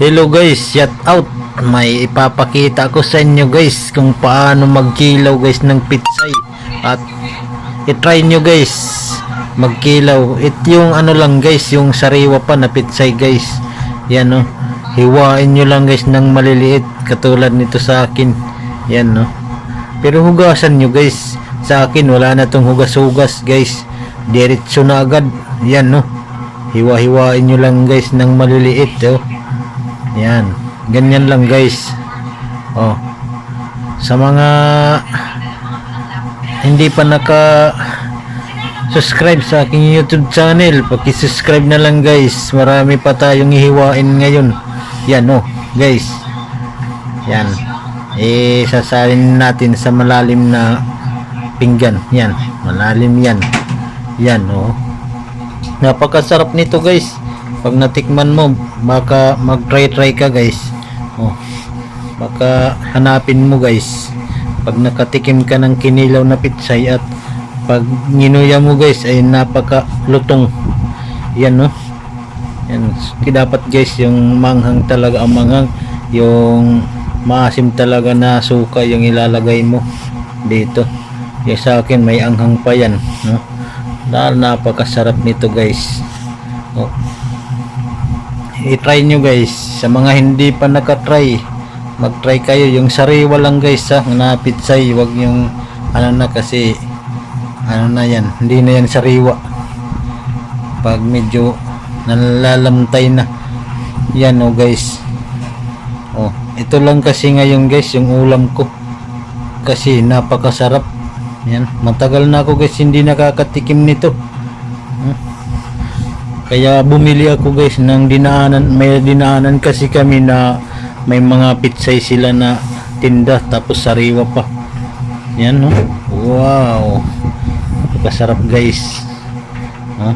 Hello guys, shout out. May ipapakita ko sa inyo guys kung paano magkilaw guys ng pitsay. At i-try nyo guys magkilaw. It yung ano lang guys, yung sariwa pa na pitsay guys. Yan no. Hiwain nyo lang guys ng maliliit katulad nito sa akin. Yan no. Pero hugasan nyo guys. Sa akin wala na tong hugas-hugas guys. Diretso na agad. Yan no. Hiwa-hiwain nyo lang guys ng maliliit oh. Yan. Ganyan lang guys. Oh. Sa mga hindi pa naka subscribe sa aking YouTube channel, paki-subscribe na lang guys. Marami pa tayong ihiwain ngayon. Yan oh, guys. Yan. Eh sasalin natin sa malalim na pinggan. Yan, malalim yan. Yan oh. Napakasarap nito guys. Pag natikman mo, baka mag-try-try ka guys. Oh. Baka hanapin mo guys. Pag nakatikim ka ng kinilaw na pitsay at pag ginuya mo guys ay napaka lutong. Yan no. Yan. Dapat guys yung manghang talaga ang manghang. Yung maasim talaga na suka yung ilalagay mo dito. Yung sa akin may anghang pa yan. No? Dahil napakasarap nito guys. Oh. I-try nyo guys. Sa mga hindi pa nakatry, mag-try kayo. Yung sariwa lang guys ha, na pitsay. Huwag yung ano na kasi ano na yan. Hindi na yan sariwa. Pag medyo nalalamtay na. Yan oh guys. Oh, ito lang kasi ngayon guys yung ulam ko. Kasi napakasarap. Yan, matagal na ako guys hindi nakakatikim nito. Hmm. Kaya bumili ako guys ng dinaanan, may dinaanan kasi kami na may mga pitsay sila na tinda tapos sariwa pa. Yan no. Wow. Napakasarap guys. Ha?